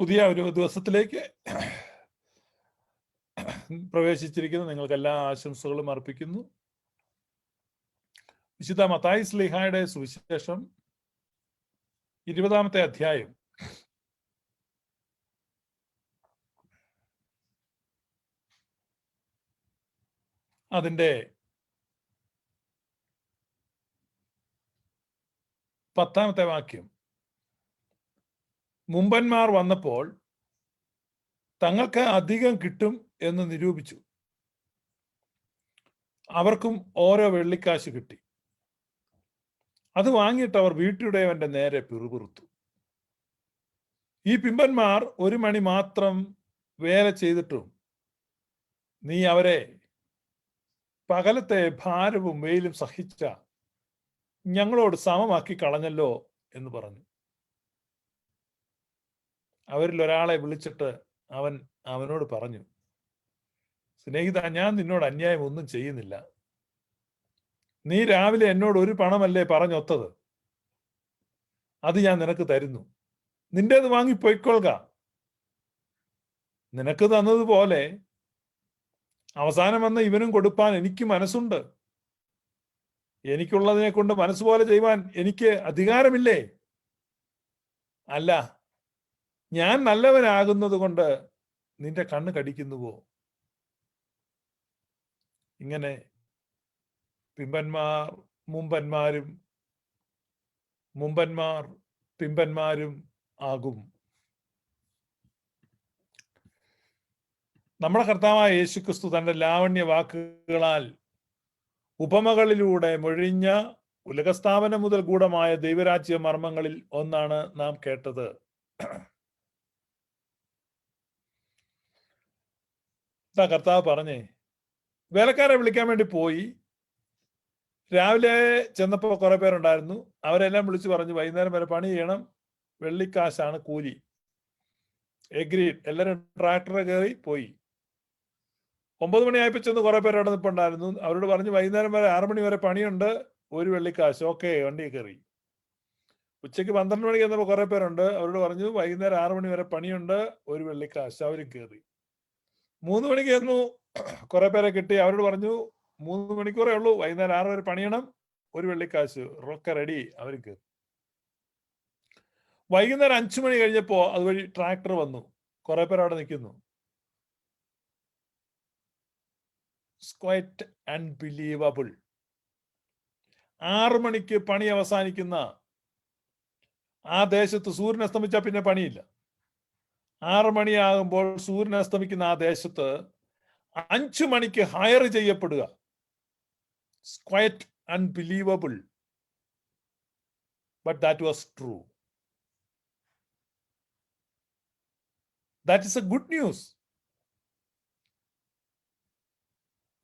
പുതിയ ഒരു ദിവസത്തിലേക്ക് പ്രവേശിച്ചിരിക്കുന്നു. നിങ്ങൾക്ക് എല്ലാ ആശംസകളും അർപ്പിക്കുന്നു. വിശുദ്ധ മത്തായി സ്ലിഹായുടെ സുവിശേഷം ഇരുപതാമത്തെ അധ്യായം. അതിന്റെ പത്താമത്തെ വാക്യം. മുമ്പന്മാർ വന്നപ്പോൾ തങ്ങൾക്ക് അധികം കിട്ടും എന്ന് നിരൂപിച്ചു. അവർക്കും ഓരോ വെള്ളിക്കാശ് കിട്ടി. അത് വാങ്ങിയിട്ട് അവർ വീട്ടുടയവന്റെ നേരെ പിറുപിറുത്തു. ഈ പിമ്പന്മാർ ഒരു മണി മാത്രം വേല ചെയ്തിട്ടും നീ അവരെ പകലത്തെ ഭാരവും വെയിലും സഹിച്ച ഞങ്ങളോട് സമമാക്കി കളഞ്ഞല്ലോ എന്ന് പറഞ്ഞു. അവരിൽ ഒരാളെ വിളിച്ചിട്ട് അവൻ അവനോട് പറഞ്ഞു സ്നേഹിത ഞാൻ നിന്നോട് അന്യായം ഒന്നും ചെയ്യുന്നില്ല. നീ രാവിലെ എന്നോട് ഒരു പണമല്ലേ പറഞ്ഞൊത്തത്? അത് ഞാൻ നിനക്ക് തരുന്നു. നിന്റേത് വാങ്ങി പൊയ്ക്കൊള്ളുക. നിനക്ക് തന്നതുപോലെ അവസാനം വന്ന് ഇവനും കൊടുപ്പാൻ എനിക്ക് മനസ്സുണ്ട്. എനിക്കുള്ളതിനെ കൊണ്ട് മനസ്സുപോലെ ചെയ്യുവാൻ എനിക്ക് അധികാരമില്ലേ? അല്ല ഞാൻ നല്ലവനാകുന്നത് കൊണ്ട് നിന്റെ കണ്ണ് കടിക്കുന്നുവോ? ഇങ്ങനെ പിമ്പന്മാർ മുമ്പന്മാരും മുമ്പന്മാർ പിമ്പന്മാരും ആകും. നമ്മുടെ കർത്താവായ യേശുക്രിസ്തു തന്റെ ലാവണ്യ വാക്കുകളാൽ ഉപമകളിലൂടെ മൊഴിഞ്ഞ ഉലകസ്ഥാപനം മുതൽ ഗൂഢമായ ദൈവരാജ്യ മർമ്മങ്ങളിൽ ഒന്നാണ് നാം കേട്ടത്. ഇതാ കർത്താവ് പറഞ്ഞേ വേലക്കാരെ വിളിക്കാൻ വേണ്ടി പോയി. രാവിലെ ചെന്നപ്പോ കുറെ പേരുണ്ടായിരുന്നു. അവരെല്ലാം വിളിച്ചു പറഞ്ഞു വൈകുന്നേരം വരെ പണി ചെയ്യണം. വെള്ളിക്കാശാണ് കൂലി. എഗ്രി എല്ലാവരും ട്രാക്ടറെ കയറി പോയി. ഒമ്പത് മണിയായപ്പോൾ ചെന്ന് കുറെ പേര് അവിടെ നിൽപ്പുണ്ടായിരുന്നു അവരോട് പറഞ്ഞു വൈകുന്നേരം വരെ ആറു മണി വരെ പണിയുണ്ട്. ഒരു വെള്ളിക്കാശ്. ഓക്കെ വണ്ടി കയറി. ഉച്ചയ്ക്ക് പന്ത്രണ്ട് മണിക്ക് ചെന്നപ്പോൾ കുറെ പേരുണ്ട്. അവരോട് പറഞ്ഞു വൈകുന്നേരം ആറു മണി വരെ പണിയുണ്ട്. ഒരു വെള്ളിക്കാശ്. അവരും കയറി. മൂന്ന് മണിക്ക് ചെന്നു. കുറെ പേരെ കിട്ടി. അവരോട് പറഞ്ഞു മൂന്ന് മണിക്കൂറേ ഉള്ളൂ. വൈകുന്നേരം ആറ് വരെ പണിയണം. ഒരു വെള്ളിക്കാശ്. റൊക്കെ റെഡി. അവർക്ക് വൈകുന്നേരം അഞ്ചു മണി കഴിഞ്ഞപ്പോ അതുവഴി ട്രാക്ടർ വന്നു. കുറെ പേർ അവിടെ നിൽക്കുന്നു. ക്വൈറ്റ് അൺബിലീവബിൾ ആറു മണിക്ക് പണി അവസാനിക്കുന്ന ആ ദേശത്ത് സൂര്യൻ അസ്തമിച്ചാൽ പിന്നെ പണിയില്ല. ആറ് മണിയാകുമ്പോൾ സൂര്യൻ അസ്തമിക്കുന്ന ആ ദേശത്ത് അഞ്ചു മണിക്ക് hire ചെയ്യപ്പെടുക. Quite unbelievable but that was true that is a good news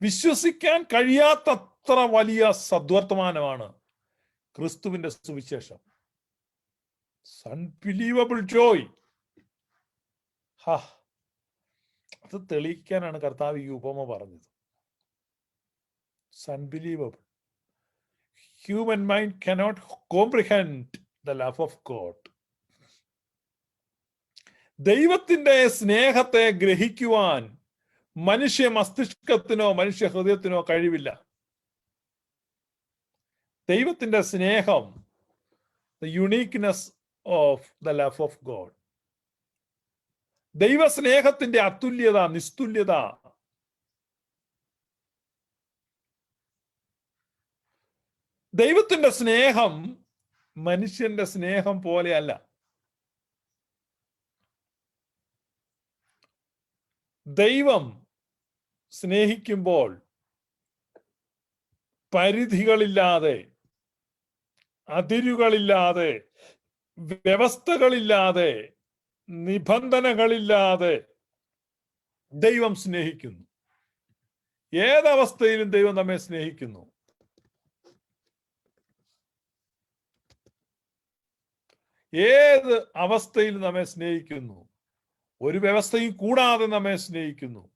വിശ്വസിക്കാൻ കഴിയാത്തത്ര വലിയ സദ്വർത്തമാനമാണ് ക്രിസ്തുവിന്റെ സുവിശേഷം. അൺബിലീവബിൾ ജോയ് അത് തെളിയിക്കാനാണ് കർത്താവ് ഈ ഉപമ പറഞ്ഞത്. Unbelievable human mind cannot comprehend the love of God ദൈവത്തിന്റെ സ്നേഹത്തെ ഗ്രഹിക്കുവാൻ മനുഷ്യ മസ്തിഷ്കത്തിനോ മനുഷ്യ ഹൃദയത്തിനോ കഴിവില്ല. ദൈവത്തിന്റെ സ്നേഹം the uniqueness of the love of God ദൈവസ്നേഹത്തിന്റെ അതുല്യത നിസ്തുല്യത. ദൈവത്തിന്റെ സ്നേഹം മനുഷ്യന്റെ സ്നേഹം പോലെയല്ല. ദൈവം സ്നേഹിക്കുമ്പോൾ പരിധികളില്ലാതെ അതിരുകളില്ലാതെ വ്യവസ്ഥകളില്ലാതെ നിബന്ധനകളില്ലാതെ ദൈവം സ്നേഹിക്കുന്നു. ഏതവസ്ഥയിലും ദൈവം നമ്മെ സ്നേഹിക്കുന്നു. ഏത് അവസ്ഥയിലും നമ്മെ സ്നേഹിക്കുന്നു. ഒരു വ്യവസ്ഥയും കൂടാതെ നമ്മെ സ്നേഹിക്കുന്നു.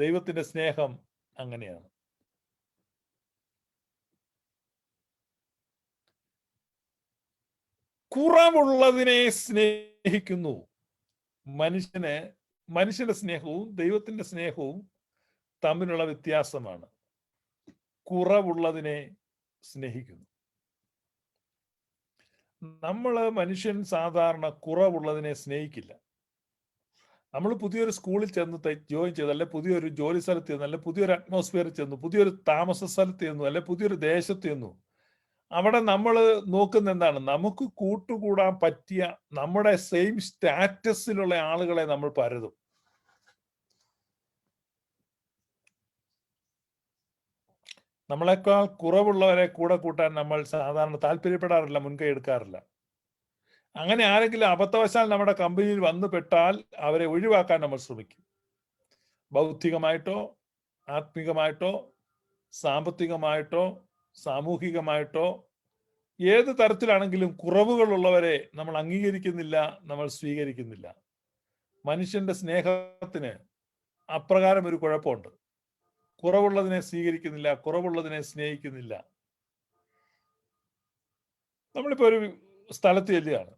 ദൈവത്തിന്റെ സ്നേഹം അങ്ങനെയാണ്. കുറവുള്ളതിനെ സ്നേഹിക്കുന്നു. മനുഷ്യനെ മനുഷ്യന്റെ സ്നേഹവും ദൈവത്തിന്റെ സ്നേഹവും തമ്മിലുള്ള വ്യത്യാസമാണ്. കുറവുള്ളതിനെ സ്നേഹിക്കുന്നു. നമ്മൾ മനുഷ്യൻ സാധാരണ കുറവുള്ളതിനെ സ്നേഹിക്കില്ല. നമ്മൾ പുതിയൊരു സ്കൂളിൽ ചെന്ന് ജോയിൻ ചെയ്തു അല്ലെ പുതിയൊരു ജോലി സ്ഥലത്ത് ചെന്നു അല്ലെ പുതിയൊരു അറ്റ്മോസ്ഫിയറിൽ ചെന്നു പുതിയൊരു താമസ സ്ഥലത്ത് ചെന്നു അല്ലെ പുതിയൊരു ദേശത്ത് ചെന്നു അവിടെ നമ്മൾ നോക്കുന്ന എന്താണ്? നമുക്ക് കൂട്ടുകൂടാൻ പറ്റിയ നമ്മുടെ സെയിം സ്റ്റാറ്റസിലുള്ള ആളുകളെ നമ്മൾ പരതും. നമ്മളെക്കാൾ കുറവുള്ളവരെ കൂടെ കൂട്ടാൻ നമ്മൾ സാധാരണ താല്പര്യപ്പെടാറില്ല മുൻകൈ എടുക്കാറില്ല. അങ്ങനെ ആരെങ്കിലും അബദ്ധവശാൽ നമ്മുടെ കമ്പനിയിൽ വന്നു പെട്ടാൽ അവരെ ഒഴിവാക്കാൻ നമ്മൾ ശ്രമിക്കും. ബൗദ്ധികമായിട്ടോ ആത്മികമായിട്ടോ സാമ്പത്തികമായിട്ടോ സാമൂഹികമായിട്ടോ ഏത് തരത്തിലാണെങ്കിലും കുറവുകളുള്ളവരെ നമ്മൾ അംഗീകരിക്കുന്നില്ല നമ്മൾ സ്വീകരിക്കുന്നില്ല. മനുഷ്യന്റെ സ്നേഹത്തിന് അപ്രകാരം ഒരു കുഴപ്പമുണ്ട്. കുറവുള്ളതിനെ സ്വീകരിക്കുന്നില്ല കുറവുള്ളതിനെ സ്നേഹിക്കുന്നില്ല. നമ്മളിപ്പോ ഒരു സ്ഥലത്ത് ചെല്ലുകയാണ്.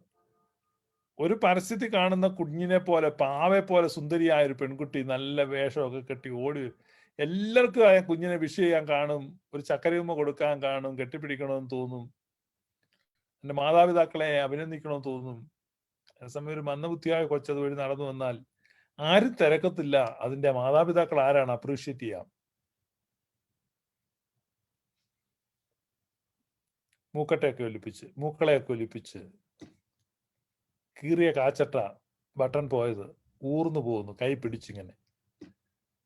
ഒരു പരസ്യത്തിൽ കാണുന്ന കുഞ്ഞിനെ പോലെ പാവെ പോലെ സുന്ദരിയായ ഒരു പെൺകുട്ടി നല്ല വേഷമൊക്കെ കെട്ടി ഓടി. എല്ലാവർക്കും ആ കുഞ്ഞിനെ വിഷ് ചെയ്യാൻ കാണും ഒരു ചക്കരയുമ്മ കൊടുക്കാൻ കാണും കെട്ടിപ്പിടിക്കണമെന്ന് തോന്നും. എന്റെ മാതാപിതാക്കളെ അഭിനന്ദിക്കണമെന്ന് തോന്നും. അതേസമയം ഒരു മന്ദബുദ്ധിയായ കൊച്ചത് വഴി നടന്നു വന്നാൽ ആരും തിരക്കത്തില്ല. അതിന്റെ മാതാപിതാക്കൾ ആരാണ്? അപ്രീഷിയേറ്റ് ചെയ്യാം. മൂക്കട്ടയൊക്കെ ഒലിപ്പിച്ച് മൂക്കളെയൊക്കെ ഒലിപ്പിച്ച് കീറിയ കാച്ചട്ട ബട്ടൺ പോയത് ഊർന്നു പോകുന്നു കൈ പിടിച്ചിങ്ങനെ.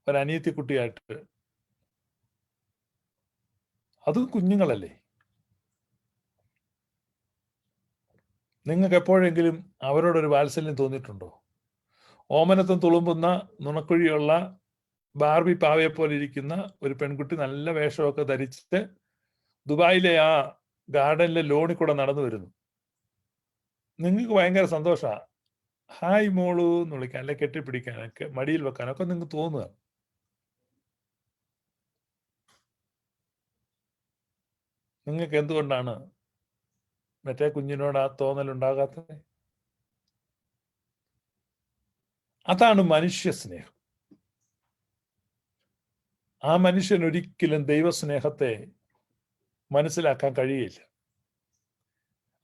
ഒരു അനിയത്തി കുട്ടിയായിട്ട് അതും കുഞ്ഞുങ്ങളല്ലേ? നിങ്ങൾക്ക് എപ്പോഴെങ്കിലും അവരോടൊരു വാത്സല്യം തോന്നിയിട്ടുണ്ടോ? ഓമനത്വം തുളുമ്പുന്ന നുണക്കുഴിയുള്ള ബാർബി പാവയെ പോലെ ഇരിക്കുന്ന ഒരു പെൺകുട്ടി നല്ല വേഷമൊക്കെ ധരിച്ചിട്ട് ദുബായിലെ ആ ഗാർഡനിലെ ലോണിൽ കൂടെ നടന്നു വരുന്നു. നിങ്ങൾക്ക് ഭയങ്കര സന്തോഷമാണ് ഹായ് മോളു എന്ന് വിളിക്കാൻ അല്ലെ കെട്ടിപ്പിടിക്കാനൊക്കെ മടിയിൽ വെക്കാനൊക്കെ നിങ്ങൾക്ക് തോന്നുക. നിങ്ങൾക്ക് എന്തുകൊണ്ടാണ് മറ്റേ കുഞ്ഞിനോട് ആ തോന്നൽ ഉണ്ടാകാത്തത് അതാണ് മനുഷ്യ സ്നേഹം ആ മനുഷ്യൻ ഒരിക്കലും ദൈവസ്നേഹത്തെ മനസ്സിലാക്കാൻ കഴിയില്ല.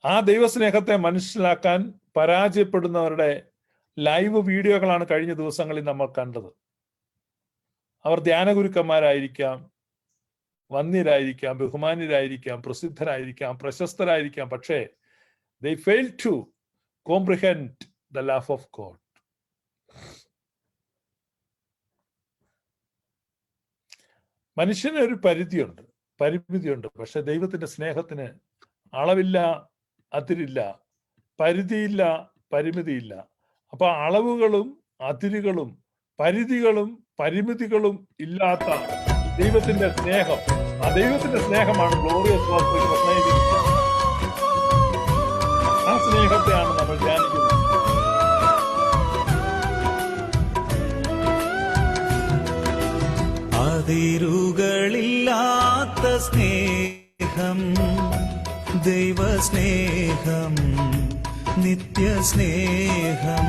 ആ ദൈവസ്നേഹത്തെ മനസ്സിലാക്കാൻ പരാജയപ്പെടുന്നവരുടെ ലൈവ് വീഡിയോകളാണ് കഴിഞ്ഞ ദിവസങ്ങളിൽ നമ്മൾ കണ്ടത്. അവർ ധ്യാനഗുരുക്കന്മാരായിരിക്കാം വന്യരായിരിക്കാം ബഹുമാന്യരായിരിക്കാം പ്രസിദ്ധരായിരിക്കാം പ്രശസ്തരായിരിക്കാം. പക്ഷേ the fail to comprehend the love of God മനുഷ്യന് ഒരു പരിധിയുണ്ട് പരിമിതിയുണ്ട്. പക്ഷെ ദൈവത്തിന്റെ സ്നേഹത്തിന് അളവില്ല അതിരില്ല പരിധിയില്ല പരിമിതിയില്ല. അപ്പൊ അളവുകളും അതിരുകളും പരിധികളും പരിമിതികളും ഇല്ലാത്ത ദൈവത്തിന്റെ സ്നേഹം. ആ ദൈവത്തിന്റെ സ്നേഹമാണ് ഗ്ലോറിയസ് വർണയിലിരിക്കുന്നത് ആ സ്നേഹത്തെയാണ് നമ്മൾ ധ്യാനിക്കുന്നത്. അതിരുകളില്ലാത്ത സ്നേഹം ദൈവസ്നേഹം നിത്യസ്നേഹം.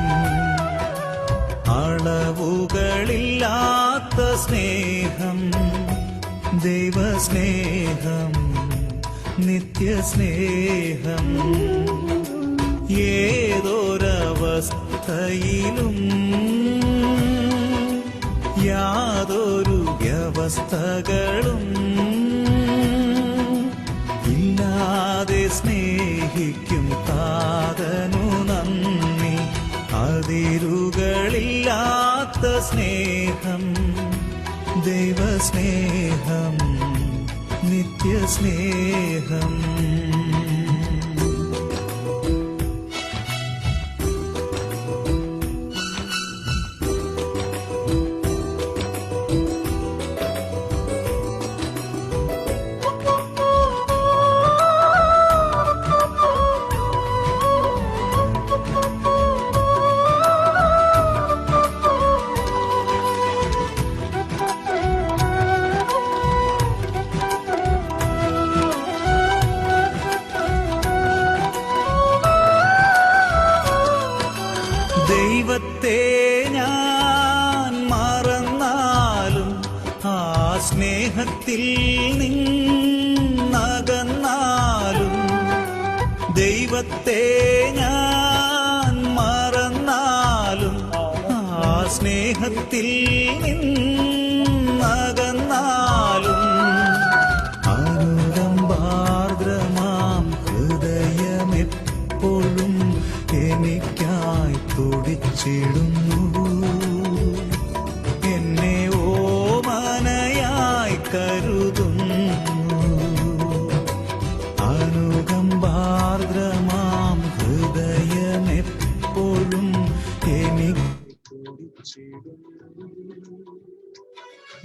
അളവുകളില്ലാത്ത സ്നേഹം ദൈവസ്നേഹം നിത്യസ്നേഹം. ഏതൊരവസ്ഥയിലും യാതൊരു വ്യവസ്ഥകളും ഇല്ലാതെ സ്നേഹിക്കും താതനു നന്ദി. അതിരുകളില്ലാത്ത സ്നേഹം ദൈവസ്നേഹം നിത്യസ്നേഹം. സ്നേഹത്തിൽ നിന്നകന്നാലും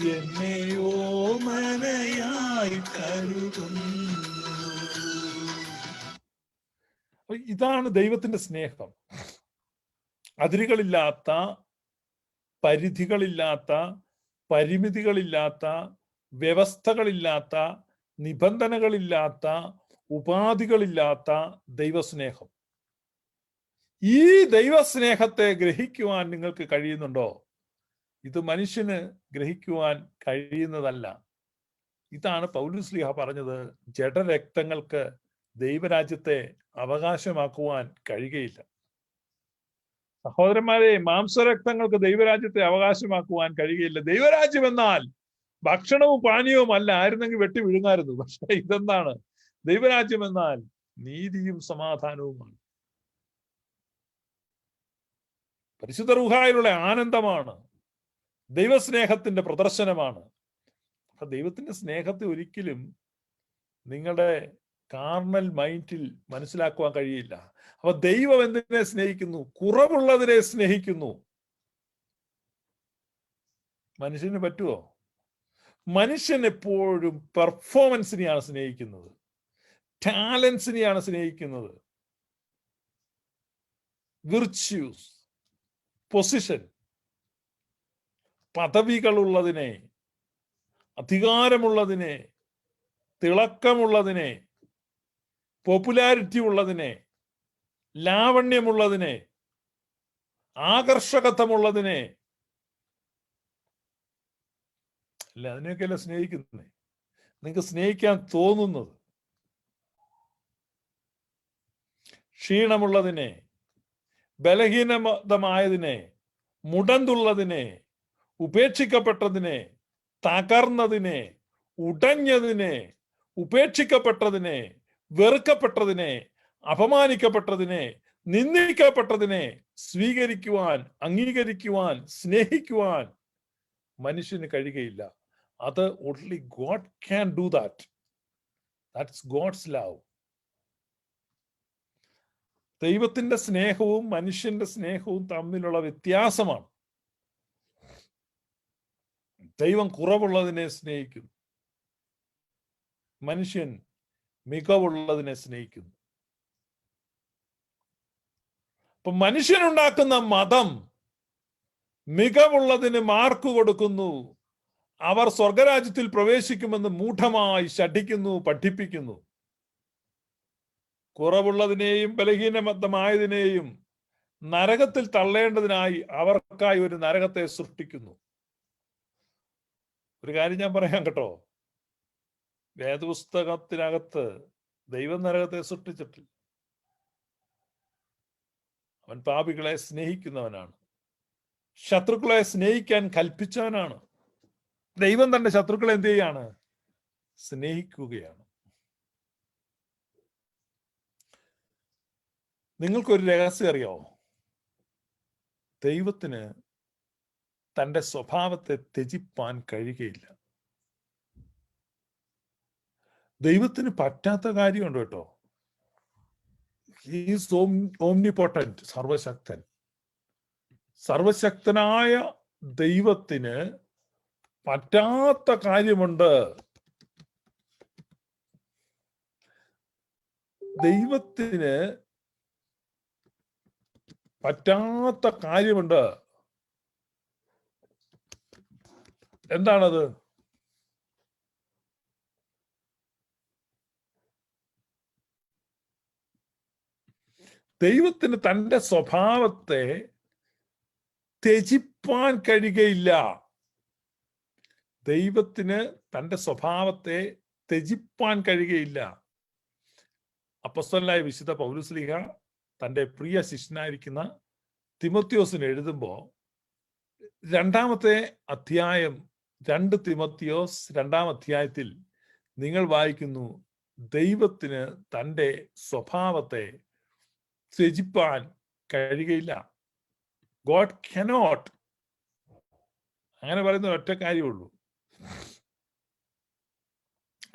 എന്നെയോ മനയായി കരുതുന്നു. ഇതാണ് ദൈവത്തിന്റെ സ്നേഹം. അതിരുകളില്ലാത്ത പരിധികളില്ലാത്ത പരിമിതികളില്ലാത്ത വ്യവസ്ഥകളില്ലാത്ത നിബന്ധനകളില്ലാത്ത ഉപാധികളില്ലാത്ത ദൈവസ്നേഹം. ഈ ദൈവസ്നേഹത്തെ ഗ്രഹിക്കുവാൻ നിങ്ങൾക്ക് കഴിയുന്നുണ്ടോ? ഇത് മനുഷ്യന് ഗ്രഹിക്കുവാൻ കഴിയുന്നതല്ല. ഇതാണ് പൗലുസ്ലിഹ പറഞ്ഞത് ജഡരക്തങ്ങൾക്ക് ദൈവരാജ്യത്തെ അവകാശമാക്കുവാൻ കഴിയുകയില്ല. സഹോദരന്മാരെ മാംസരക്തങ്ങൾക്ക് ദൈവരാജ്യത്തെ അവകാശമാക്കുവാൻ കഴിയുകയില്ല. ദൈവരാജ്യം എന്നാൽ ഭക്ഷണവും പാനീയവും അല്ല ആയിരുന്നെങ്കിൽ വെട്ടി വിഴുങ്ങായിരുന്നു. പക്ഷെ ഇതെന്താണ്? ദൈവരാജ്യം എന്നാൽ നീതിയും സമാധാനവുമാണ്. പരിശുദ്ധ റുഹായിലുള്ള ആനന്ദമാണ് ദൈവസ്നേഹത്തിന്റെ പ്രദർശനമാണ്. അപ്പൊ ദൈവത്തിന്റെ സ്നേഹത്തെ ഒരിക്കലും നിങ്ങളുടെ കാർണൽ മൈൻഡിൽ മനസ്സിലാക്കുവാൻ കഴിയില്ല. അപ്പൊ ദൈവം എന്തിനെ സ്നേഹിക്കുന്നു? കുറവുള്ളതിനെ സ്നേഹിക്കുന്നു. മനുഷ്യന് പറ്റുമോ മനുഷ്യൻ എപ്പോഴും പെർഫോമൻസിനെയാണ് സ്നേഹിക്കുന്നത്. ടാലൻസിനെയാണ് സ്നേഹിക്കുന്നത്. വിർച്യൂസ് പൊസിഷൻ പദവികളുള്ളതിനെ അധികാരമുള്ളതിനെ തിളക്കമുള്ളതിനെ പോപ്പുലാരിറ്റി ഉള്ളതിനെ ലാവണ്യമുള്ളതിനെ ആകർഷകത്വമുള്ളതിനെ അല്ല അതിനെയൊക്കെയല്ല സ്നേഹിക്കുന്നേ? നിങ്ങൾക്ക് സ്നേഹിക്കാൻ തോന്നുന്നത്? ക്ഷീണമുള്ളതിനെ ബലഹീനമായതിനെ മുടന്തുള്ളതിനെ ഉപേക്ഷിക്കപ്പെട്ടതിനെ തകർന്നതിനെ ഉടഞ്ഞതിനെ ഉപേക്ഷിക്കപ്പെട്ടതിനെ വെറുക്കപ്പെട്ടതിനെ അപമാനിക്കപ്പെട്ടതിനെ നിന്ദിക്കപ്പെട്ടതിനെ സ്വീകരിക്കുവാൻ അംഗീകരിക്കുവാൻ സ്നേഹിക്കുവാൻ മനുഷ്യന് കഴിയുകയില്ല. അത് only God can do that that's God's love ദൈവത്തിന്റെ സ്നേഹവും മനുഷ്യന്റെ സ്നേഹവും തമ്മിലുള്ള വ്യത്യാസമാണ്. ദൈവം കുറവുള്ളതിനെ സ്നേഹിക്കുന്നു. മനുഷ്യൻ മികവുള്ളതിനെ സ്നേഹിക്കുന്നു. അപ്പൊ മനുഷ്യനുണ്ടാക്കുന്ന മതം മികവുള്ളതിന് മാർക്ക് കൊടുക്കുന്നു. അവർ സ്വർഗരാജ്യത്തിൽ പ്രവേശിക്കുമെന്ന് മൂഢമായി ശഠിക്കുന്നു പഠിപ്പിക്കുന്നു. കുറവുള്ളതിനെയും ബലഹീനമത്തമായതിനെയും നരകത്തിൽ തള്ളേണ്ടതിനായി അവർക്കായി ഒരു നരകത്തെ സൃഷ്ടിക്കുന്നു. ഒരു കാര്യം ഞാൻ പറയാം കേട്ടോ. വേദപുസ്തകത്തിനകത്ത് ദൈവം നരകത്തെ സൃഷ്ടിച്ചിട്ടില്ല. അവൻ പാപികളെ സ്നേഹിക്കുന്നവനാണ്. ശത്രുക്കളെ സ്നേഹിക്കാൻ കൽപ്പിച്ചവനാണ്. ദൈവം തന്റെ ശത്രുക്കളെ എന്ത് ചെയ്യാണ്? സ്നേഹിക്കുകയാണ്. നിങ്ങൾക്കൊരു രഹസ്യം അറിയാമോ ദൈവത്തിന് തന്റെ സ്വഭാവത്തെ ത്യജിപ്പാൻ കഴിയുകയില്ല. ദൈവത്തിന് പറ്റാത്ത കാര്യമുണ്ട് കേട്ടോ. ഹീസ് ഓംനിപോട്ടന്റ് സർവശക്തൻ. സർവശക്തനായ ദൈവത്തിന് പറ്റാത്ത കാര്യമുണ്ട്. ദൈവത്തിന് പറ്റാത്ത കാര്യമുണ്ട്. എന്താണത്? ദൈവത്തിന് തന്റെ സ്വഭാവത്തെ ത്യജിപ്പാൻ കഴിയുകയില്ല. ദൈവത്തിന് തന്റെ സ്വഭാവത്തെ ത്യജിപ്പാൻ കഴിയുകയില്ല. അപ്പസ്തലായ വിശുദ്ധ പൗലുസ്ലിഹ തന്റെ പ്രിയ ശിഷ്യനായിരിക്കുന്ന തിമത്യോസിന് എഴുതുമ്പോൾ രണ്ടാമത്തെ അധ്യായം രണ്ട് തിമത്തിയോസ് രണ്ടാം അധ്യായത്തിൽ നിങ്ങൾ വായിക്കുന്നു ദൈവത്തിന് തന്റെ സ്വഭാവത്തെ ത്യജിപ്പാൻ കഴിയുകയില്ല. God cannot. അങ്ങനെ പറയുന്ന ഒറ്റ കാര്യമുള്ളൂ.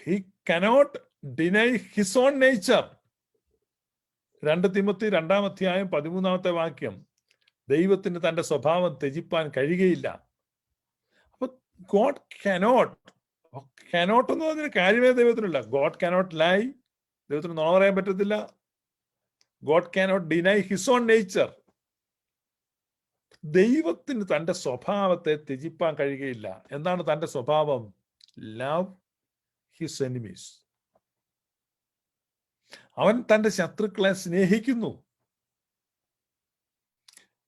He cannot deny his own nature. രണ്ട് തിമത്തി രണ്ടാം അധ്യായം പതിമൂന്നാമത്തെ വാക്യം ദൈവത്തിന് തന്റെ സ്വഭാവം ത്യജിപ്പാൻ കഴിയുകയില്ല. ഗോഡ് കനോട്ട് കനോട്ട് എന്ന് പറഞ്ഞൊരു കാര്യമേ ദൈവത്തിനില്ല. ഗോഡ് കനോട്ട് ലൈ ദൈവത്തിന് നുണ പറയാൻ പറ്റത്തില്ല. God cannot deny his own nature ദൈവത്തിന് തന്റെ സ്വഭാവത്തെ ത്യജിപ്പാൻ കഴിയുകയില്ല. എന്താണ് തന്റെ സ്വഭാവം? ലവ് ഹിസ് എനിമീസ് അവൻ തന്റെ ശത്രുക്കളെ സ്നേഹിക്കുന്നു.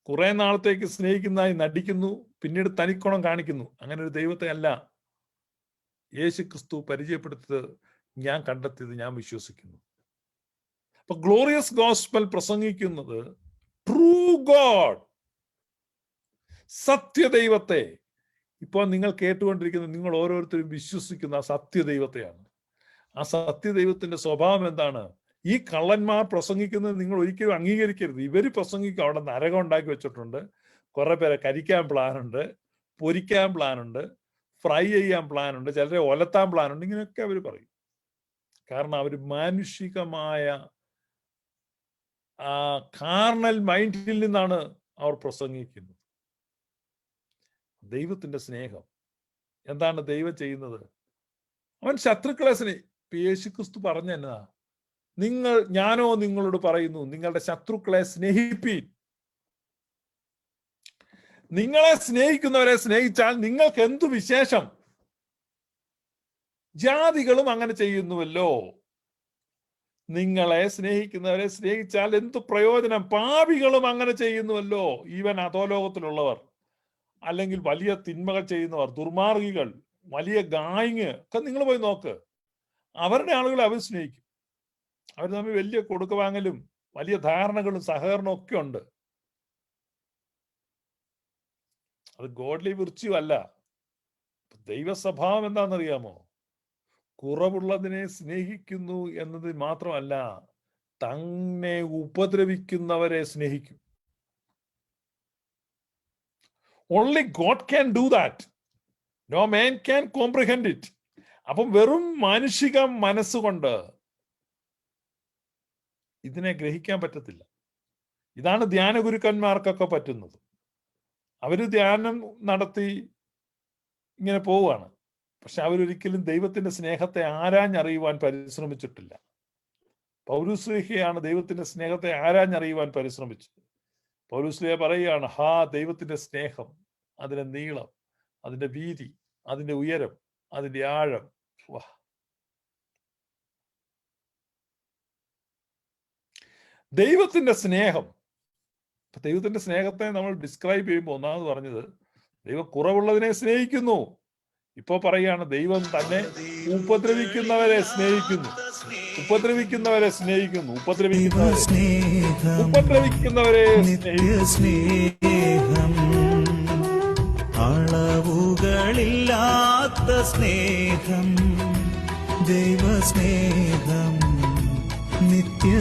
കുറെ നാളത്തേക്ക് സ്നേഹിക്കുന്നതായി നടിക്കുന്നു പിന്നീട് തനിക്കുണം കാണിക്കുന്നു. അങ്ങനെ ഒരു ദൈവത്തെ അല്ല യേശു ക്രിസ്തു പരിചയപ്പെടുത്തിയത് ഞാൻ കണ്ടെത്തിയത് ഞാൻ വിശ്വസിക്കുന്നു. അപ്പൊ ഗ്ലോറിയസ് ഗോസ്പൽ പ്രസംഗിക്കുന്നത് ട്രൂ ഗോഡ് സത്യദൈവത്തെ. ഇപ്പോൾ നിങ്ങൾ കേട്ടുകൊണ്ടിരിക്കുന്ന നിങ്ങൾ ഓരോരുത്തരും വിശ്വസിക്കുന്ന ആ സത്യദൈവത്തെയാണ്. ആ സത്യദൈവത്തിന്റെ സ്വഭാവം എന്താണ്? ഈ കള്ളന്മാർ പ്രസംഗിക്കുന്നത് നിങ്ങൾ ഒരിക്കലും അംഗീകരിക്കരുത്. ഇവർ പ്രസംഗിക്കും. അവിടെ നരകം ഉണ്ടാക്കി വെച്ചിട്ടുണ്ട്. കുറെ പേരെ കരിക്കാൻ പ്ലാനുണ്ട് പൊരിക്കാൻ പ്ലാനുണ്ട് ഫ്രൈ ചെയ്യാൻ പ്ലാനുണ്ട് ചിലരെ ഒലത്താൻ പ്ലാനുണ്ട്. ഇങ്ങനെയൊക്കെ അവർ പറയും. കാരണം അവർ മാനുഷികമായ ആ കാർണൽ മൈൻഡിൽ നിന്നാണ് അവർ പ്രസംഗിക്കുന്നത്. ദൈവത്തിന്റെ സ്നേഹം. എന്താണ് ദൈവം ചെയ്യുന്നത്? അവൻ ശത്രുക്കളെ സ്നേഹി യേശുക്രിസ്തു പറഞ്ഞു എന്നതാ? നിങ്ങൾ ഞാനോ നിങ്ങളോട് പറയുന്നു നിങ്ങളുടെ ശത്രുക്കളെ സ്നേഹിപ്പീൻ. നിങ്ങളെ സ്നേഹിക്കുന്നവരെ സ്നേഹിച്ചാൽ നിങ്ങൾക്ക് എന്തു വിശേഷം? ജാതികളും അങ്ങനെ ചെയ്യുന്നുവല്ലോ. നിങ്ങളെ സ്നേഹിക്കുന്നവരെ സ്നേഹിച്ചാൽ എന്തു പ്രയോജനം? പാപികളും അങ്ങനെ ചെയ്യുന്നുവല്ലോ. ഈവൻ അധോലോകത്തിലുള്ളവർ അല്ലെങ്കിൽ വലിയ തിന്മകൾ ചെയ്യുന്നവർ ദുർമാർഗികൾ വലിയ ഗായിങ് ഒക്കെ നിങ്ങൾ പോയി നോക്ക്. അവരുടെ ആളുകളെ അവർ സ്നേഹിക്കും. അവർ തമ്മിൽ വലിയ കൊടുക്ക വാങ്ങലും വലിയ ധാരണകളും സഹകരണവും ഒക്കെ ഉണ്ട്. അത് ഗോഡ്ലി വിർച്യു അല്ല. ദൈവ സ്വഭാവം എന്താണെന്നറിയാമോ? കുറവുള്ളതിനെ സ്നേഹിക്കുന്നു എന്നത് മാത്രമല്ല തന്നെ ഉപദ്രവിക്കുന്നവരെ സ്നേഹിക്കും. Only God can do that no man can comprehend it അപ്പം വെറും മാനുഷിക മനസ്സുകൊണ്ട് ഇതിനെ ഗ്രഹിക്കാൻ പറ്റത്തില്ല. ഇതാണ് ധ്യാന ഗുരുക്കന്മാർക്കൊക്കെ പറ്റുന്നത്. അവർ ധ്യാനം നടത്തി ഇങ്ങനെ പോവുകയാണ്. പക്ഷെ അവരൊരിക്കലും ദൈവത്തിന്റെ സ്നേഹത്തെ ആരാഞ്ഞറിയുവാൻ പരിശ്രമിച്ചിട്ടില്ല. പൗരുസ്ലിഹയാണ് ദൈവത്തിന്റെ സ്നേഹത്തെ ആരാഞ്ഞറിയുവാൻ പരിശ്രമിച്ചത്. പൗരുസ്ലിഹ പറയുകയാണ് ഹാ ദൈവത്തിന്റെ സ്നേഹം അതിന്റെ നീളം അതിന്റെ വീതി അതിന്റെ ഉയരം അതിന്റെ ആഴം. വാ ദൈവത്തിന്റെ സ്നേഹം. ദൈവത്തിന്റെ സ്നേഹത്തെ നമ്മൾ ഡിസ്ക്രൈബ് ചെയ്യുമ്പോൾ ഒന്നാമത് പറഞ്ഞത് ദൈവം കുറവുള്ളതിനെ സ്നേഹിക്കുന്നു. ഇപ്പോ പറയാണ് ദൈവം തന്നെ ഉപദ്രവിക്കുന്നവരെ സ്നേഹിക്കുന്നു. ഉപദ്രവിക്കുന്നവരെ സ്നേഹിക്കുന്നു. ഉപദ്രവിക്കുന്നവരെ. ഉപദ്രവിക്കുന്നവരെ സ്നേഹം അളവുകളില്ലാത്ത സ്നേഹം. ദൈവസ്നേഹം. നിത്യ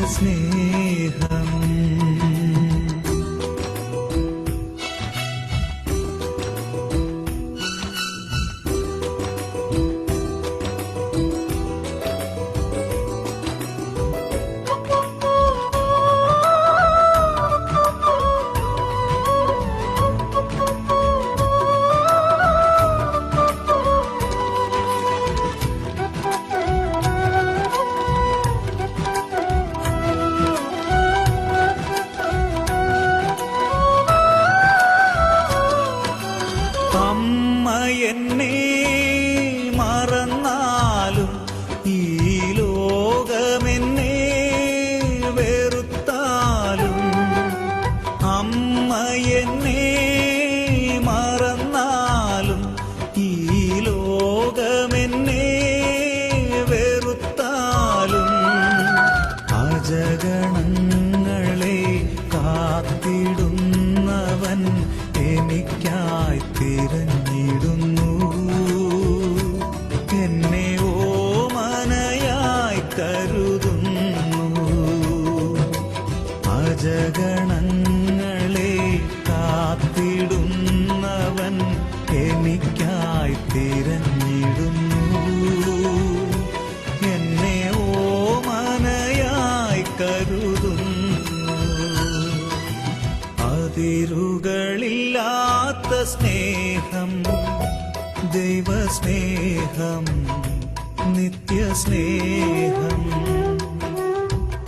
അതിരുകളില്ലാത്ത സ്നേഹം ദൈവസ്നേഹം നിത്യസ്നേഹം.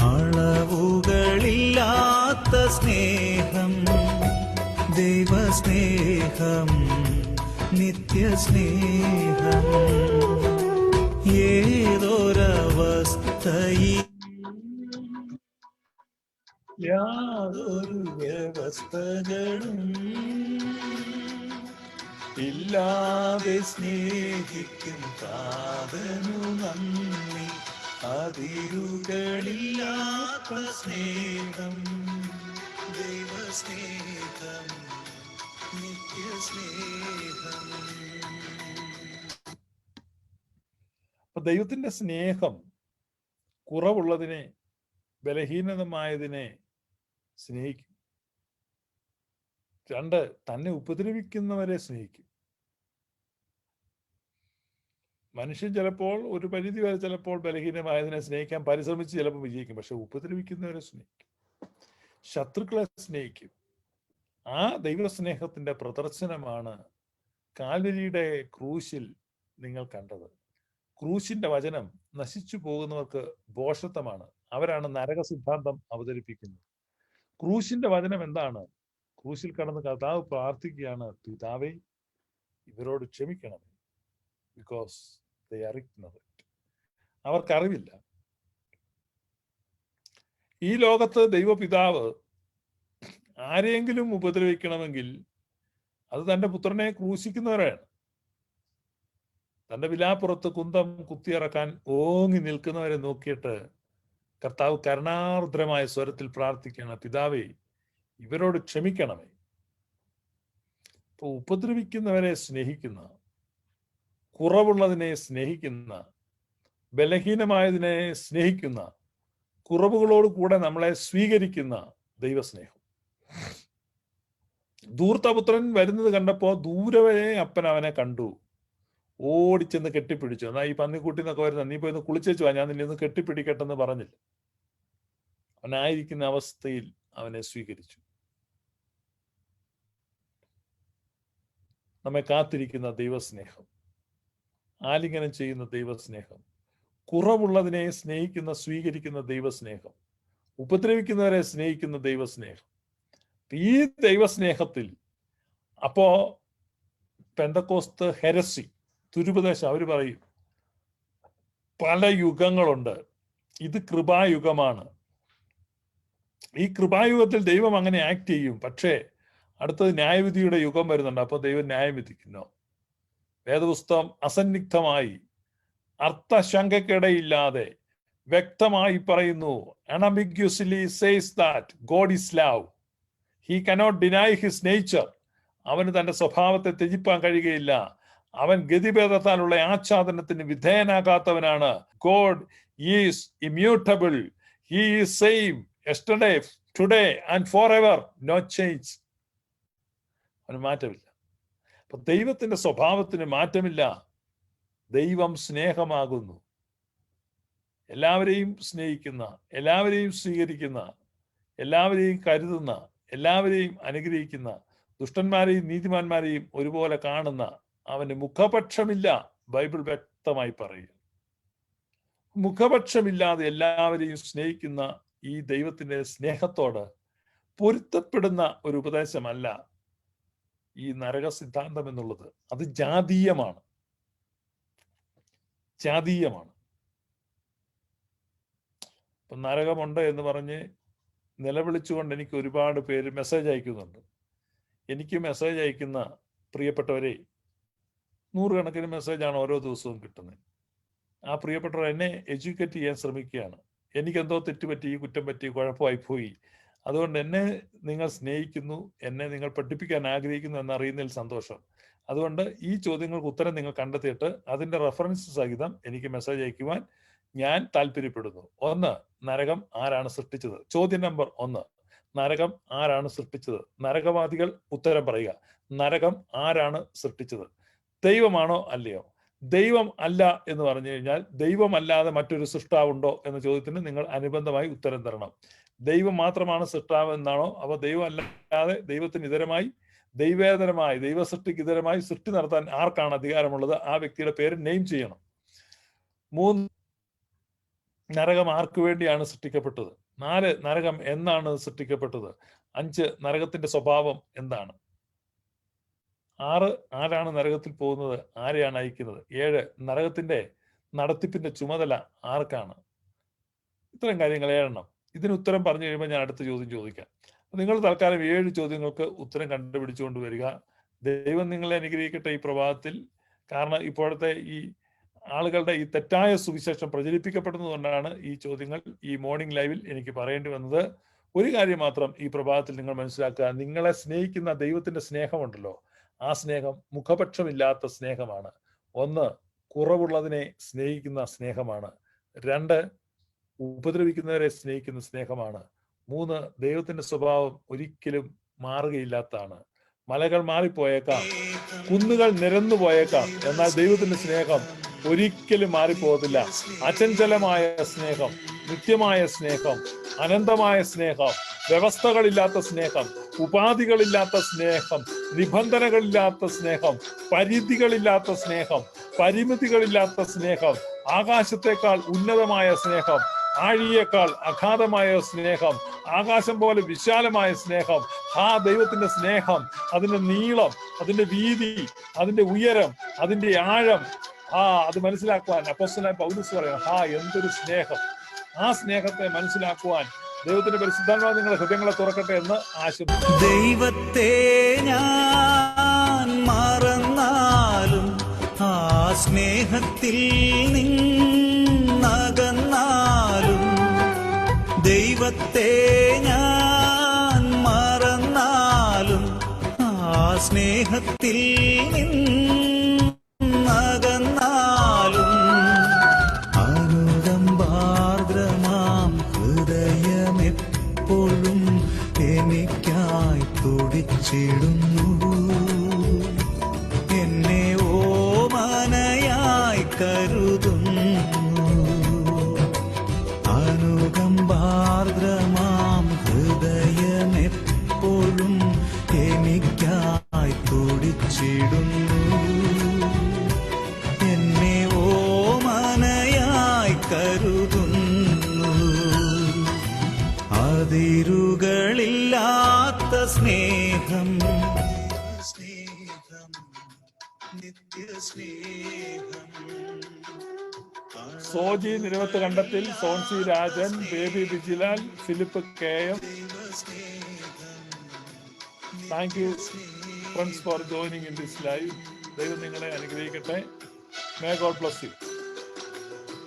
അളവുകളില്ലാത്ത സ്നേഹം ദൈവസ്നേഹം നിത്യസ്നേഹം. ഏതൊരവസ്ഥയിൽ യാതൊരു വ്യവസ്ഥകളും ഇല്ലാതെ സ്നേഹിക്കും കാതനു നന്ദി. അതിരുകളില്ലാത്ത സ്നേഹം ദൈവസ്നേഹം നിത്യസ്നേഹം. അപ്പൊ ദൈവത്തിന്റെ സ്നേഹം കുറവുള്ളതിനെ ബലഹീനതമായതിനെ സ്നേഹിക്കും. രണ്ട് തന്നെ ഉപദ്രവിക്കുന്നവരെ സ്നേഹിക്കും. മനുഷ്യൻ ചിലപ്പോൾ ഒരു പരിധി വരെ ചിലപ്പോൾ ബലഹീനമായതിനെ സ്നേഹിക്കാൻ പരിശ്രമിച്ച് ചിലപ്പോൾ വിജയിക്കും. പക്ഷെ ഉപദ്രവിക്കുന്നവരെ സ്നേഹിക്കും. ശത്രുക്കളെ സ്നേഹിക്കും. ആ ദൈവസ്നേഹത്തിന്റെ പ്രദർശനമാണ് കാൽവരിയുടെ ക്രൂശിൽ നിങ്ങൾ കണ്ടത്. ക്രൂശിന്റെ വചനം നശിച്ചു പോകുന്നവർക്ക് ബോഷത്വമാണ്. അവരാണ് നരക സിദ്ധാന്തം അവതരിപ്പിക്കുന്നത്. ക്രൂശിന്റെ വചനം എന്താണ്? ക്രൂശിൽ കടന്ന് കർത്താവ് പ്രാർത്ഥിക്കുകയാണ് പിതാവേ ഇവരോട് ക്ഷമിക്കണം ബിക്കോസ് ദേ അവർക്കറിവില്ല. ഈ ലോകത്ത് ദൈവപിതാവ് ആരെയെങ്കിലും ഉപദ്രവിക്കണമെങ്കിൽ അത് തന്റെ പുത്രനെ ക്രൂശിക്കുന്നവരാണ്. തന്റെ വിലാപ്പുറത്ത് കുന്തം കുത്തിയിറക്കാൻ ഓങ്ങി നിൽക്കുന്നവരെ നോക്കിയിട്ട് കർത്താവ് കരുണാർദ്രമായ സ്വരത്തിൽ പ്രാർത്ഥിക്കണം പിതാവേ ഇവരോട് ക്ഷമിക്കണമേ. ഉപദ്രവിക്കുന്നവരെ സ്നേഹിക്കുന്ന കുറവുള്ളതിനെ സ്നേഹിക്കുന്ന ബലഹീനമായതിനെ സ്നേഹിക്കുന്ന കുറവുകളോട് കൂടെ നമ്മളെ സ്വീകരിക്കുന്ന ദൈവസ്നേഹം. ധൂർത്തപുത്രൻ വരുന്നത് കണ്ടപ്പോ ദൂരവരെ അപ്പൻ അവനെ കണ്ടു. ഓടിച്ചെന്ന് കെട്ടിപ്പിടിച്ചു. എന്നാ ഈ പന്നിക്കുട്ടി എന്നൊക്കെ വരുന്ന നീ പോയി ഒന്ന് വാ ഞാൻ നിന്നെ ഒന്ന് കെട്ടിപ്പിടിക്കട്ടെന്ന് പറഞ്ഞില്ല. അവനായിരിക്കുന്ന അവസ്ഥയിൽ അവനെ സ്വീകരിച്ചു. നമ്മെ കാത്തിരിക്കുന്ന ദൈവസ്നേഹം ആലിംഗനം ചെയ്യുന്ന ദൈവസ്നേഹം കുറവുള്ളതിനെ സ്നേഹിക്കുന്ന സ്വീകരിക്കുന്ന ദൈവസ്നേഹം ഉപദ്രവിക്കുന്നവരെ സ്നേഹിക്കുന്ന ദൈവസ്നേഹം. ഈ ദൈവസ്നേഹത്തിൽ അപ്പോ പെന്തക്കോസ്ത് ഹെരസി തുരുപദേശം അവർ പറയും പല യുഗങ്ങളുണ്ട് ഇത് കൃപായുഗമാണ് ഈ കൃപായുഗത്തിൽ ദൈവം അങ്ങനെ ആക്ട് ചെയ്യും. പക്ഷേ അടുത്തത് ന്യായവിധിയുടെ യുഗം വരുന്നുണ്ട്. അപ്പോൾ ദൈവം ന്യായം വിധിക്കുന്നു. വേദപുസ്തകം അസന്നിഗ്ധമായി അർത്ഥശങ്കക്കിടയില്ലാതെ വ്യക്തമായി പറയുന്നു unambiguously says that God is love he cannot deny his nature അവന് തന്റെ സ്വഭാവത്തെ ത്യജിപ്പാൻ കഴിയുകയില്ല. അവൻ ഗതിഭേദത്താലുള്ള ആച്ഛാദനത്തിന് വിധേയനാകാത്തവനാണ്. God is immutable he is same yesterday today and forever no change അവന് മാറ്റമില്ല. അപ്പൊ ദൈവത്തിന്റെ സ്വഭാവത്തിന് മാറ്റമില്ല. ദൈവം സ്നേഹമാകുന്നു. എല്ലാവരെയും സ്നേഹിക്കുന്ന എല്ലാവരെയും സ്വീകരിക്കുന്ന എല്ലാവരെയും കരുതുന്ന എല്ലാവരെയും അനുഗ്രഹിക്കുന്ന ദുഷ്ടന്മാരെയും നീതിമാന്മാരെയും ഒരുപോലെ കാണുന്ന അവന് മുഖപക്ഷമില്ല ബൈബിൾ വ്യക്തമായി പറയുക മുഖപക്ഷമില്ലാതെ എല്ലാവരെയും സ്നേഹിക്കുന്ന ഈ ദൈവത്തിന്റെ സ്നേഹത്തോട് പൊരുത്തപ്പെടുന്ന ഒരു ഉപദേശമല്ല ഈ നരക സിദ്ധാന്തം എന്നുള്ളത്. അത് ജാതീയമാണ്. ജാതീയമാണ്. ഇപ്പം നരകമുണ്ട് എന്ന് പറഞ്ഞ് നിലവിളിച്ചുകൊണ്ട് എനിക്ക് ഒരുപാട് പേര് മെസ്സേജ് അയക്കുന്നുണ്ട്. എനിക്ക് മെസ്സേജ് അയക്കുന്ന പ്രിയപ്പെട്ടവരെ നൂറുകണക്കിന് മെസ്സേജാണ് ഓരോ ദിവസവും കിട്ടുന്നത്. ആ പ്രിയപ്പെട്ടവർ എന്നെ എഡ്യൂക്കേറ്റ് ചെയ്യാൻ ശ്രമിക്കുകയാണ്. എനിക്കെന്തോ തെറ്റുപറ്റി കുറ്റം പറ്റി കുഴപ്പമായി പോയി. അതുകൊണ്ട് എന്നെ നിങ്ങൾ സ്നേഹിക്കുന്നു എന്നെ നിങ്ങൾ പഠിപ്പിക്കാൻ ആഗ്രഹിക്കുന്നു എന്നറിയുന്നതിൽ സന്തോഷം. അതുകൊണ്ട് ഈ ചോദ്യങ്ങൾക്ക് ഉത്തരം നിങ്ങൾ കണ്ടെത്തിയിട്ട് അതിന്റെ റെഫറൻസ് സഹിതം എനിക്ക് മെസ്സേജ് അയക്കുവാൻ ഞാൻ താല്പര്യപ്പെടുന്നു. ഒന്ന് നരകം ആരാണ് സൃഷ്ടിച്ചത്? ചോദ്യ നമ്പർ ഒന്ന് നരകം ആരാണ് സൃഷ്ടിച്ചത്? നരകവാദികൾ ഉത്തരം പറയുക. നരകം ആരാണ് സൃഷ്ടിച്ചത്? ദൈവമാണോ അല്ലയോ? ദൈവം അല്ല എന്ന് പറഞ്ഞു കഴിഞ്ഞാൽ ദൈവമല്ലാതെ മറ്റൊരു സൃഷ്ടാവുണ്ടോ എന്ന ചോദ്യത്തിന് നിങ്ങൾ അനുബന്ധമായി ഉത്തരം തരണം. ദൈവം മാത്രമാണ് സൃഷ്ടാവ് എന്നാണോ? അപ്പോൾ ദൈവം അല്ലാതെ ദൈവത്തിന് ഇതരമായി ദൈവേതരമായി ദൈവസൃഷ്ടിക്ക് ഇതരമായി സൃഷ്ടി നടത്താൻ ആർക്കാണ് അധികാരമുള്ളത്? ആ വ്യക്തിയുടെ പേര് നെയിം ചെയ്യണം. മൂന്ന് നരകം ആർക്കു വേണ്ടിയാണ് സൃഷ്ടിക്കപ്പെട്ടത്? നാല് നരകം എന്നാണ് സൃഷ്ടിക്കപ്പെട്ടത്? അഞ്ച് നരകത്തിന്റെ സ്വഭാവം എന്താണ്? ആറ് ആരാണ് നരകത്തിൽ പോകുന്നത്? ആരെയാണ് അയക്കുന്നത്? ഏഴ് നരകത്തിന്റെ നടത്തിപ്പിന്റെ ചുമതല ആർക്കാണ്? ഇത്തരം കാര്യങ്ങൾ ഏഴെണ്ണം. ഇതിന് ഉത്തരം പറഞ്ഞു കഴിയുമ്പോൾ ഞാൻ അടുത്ത ചോദ്യം ചോദിക്കാം. നിങ്ങൾ തൽക്കാലം ഏഴ് ചോദ്യങ്ങൾക്ക് ഉത്തരം കണ്ടുപിടിച്ചുകൊണ്ട് വരിക. ദൈവം നിങ്ങളെ അനുഗ്രഹിക്കട്ടെ ഈ പ്രഭാതത്തിൽ. കാരണം ഇപ്പോഴത്തെ ഈ ആളുകളുടെ ഈ തെറ്റായ സുവിശേഷം പ്രചരിപ്പിക്കപ്പെടുന്നതുകൊണ്ടാണ് ഈ ചോദ്യങ്ങൾ ഈ മോർണിംഗ് ലൈവിൽ എനിക്ക് പറയേണ്ടി വന്നത്. ഒരു കാര്യം മാത്രം ഈ പ്രഭാതത്തിൽ നിങ്ങൾ മനസ്സിലാക്കുക. നിങ്ങളെ സ്നേഹിക്കുന്ന ദൈവത്തിന്റെ സ്നേഹമുണ്ടല്ലോ. ആ സ്നേഹം മുഖപക്ഷമില്ലാത്ത സ്നേഹമാണ്. ഒന്ന് കുറവുള്ളതിനെ സ്നേഹിക്കുന്ന സ്നേഹമാണ്. രണ്ട് ഉപദ്രവിക്കുന്നവരെ സ്നേഹിക്കുന്ന സ്നേഹമാണ്. മൂന്ന് ദൈവത്തിന്റെ സ്വഭാവം ഒരിക്കലും മാറുകയില്ലാത്തതാണ്. മലകൾ മാറിപ്പോയേക്കാം കുന്നുകൾ നിരന്നു പോയേക്കാം എന്നാൽ ദൈവത്തിന്റെ സ്നേഹം ഒരിക്കലും മാറിപ്പോകത്തില്ല. അചഞ്ചലമായ സ്നേഹം നിത്യമായ സ്നേഹം അനന്തമായ സ്നേഹം വ്യവസ്ഥകളില്ലാത്ത സ്നേഹം ഉപാധികളില്ലാത്ത സ്നേഹം നിബന്ധനകളില്ലാത്ത സ്നേഹം പരിധികളില്ലാത്ത സ്നേഹം പരിമിതികളില്ലാത്ത സ്നേഹം ആകാശത്തെക്കാൾ ഉന്നതമായ സ്നേഹം ആഴിയേക്കാൾ അഗാധമായ സ്നേഹം ആകാശം പോലെ വിശാലമായ സ്നേഹം ആ ദൈവത്തിന്റെ സ്നേഹം അതിന്റെ നീളം അതിന്റെ വീതി അതിന്റെ ഉയരം അതിന്റെ ആഴം. ആ അത് മനസ്സിലാക്കുവാൻ അപ്പോസ്തലനായ പൗലൂസ് പറയാം ആ എന്തൊരു സ്നേഹം. ആ സ്നേഹത്തെ മനസ്സിലാക്കുവാൻ ദൈവത്തിന്റെ പരിശുദ്ധാത്മാവ് നിങ്ങളുടെ ഹൃദയങ്ങളെ തുറക്കട്ടെ എന്ന് ആശംസിക്കുന്നു. ദൈവത്തെ ഞാൻ മറന്നാലും ആ സ്നേഹത്തിൽ നിന്നകന്നാലും ദൈവത്തെ ഞാൻ മറന്നാലും ആ സ്നേഹത്തിൽ എനിക്കായി തുടിച്ചിടുന്നു. എന്നെ ഓ മനയായി കരുതുന്നു. Soji Niravath Kandathil Sonsi Rajan Baby Bijilal Philip K M. Thank you friends for joining in this live ദൈവം നിങ്ങളെ അനുഗ്രഹിക്കട്ടെ. May God bless you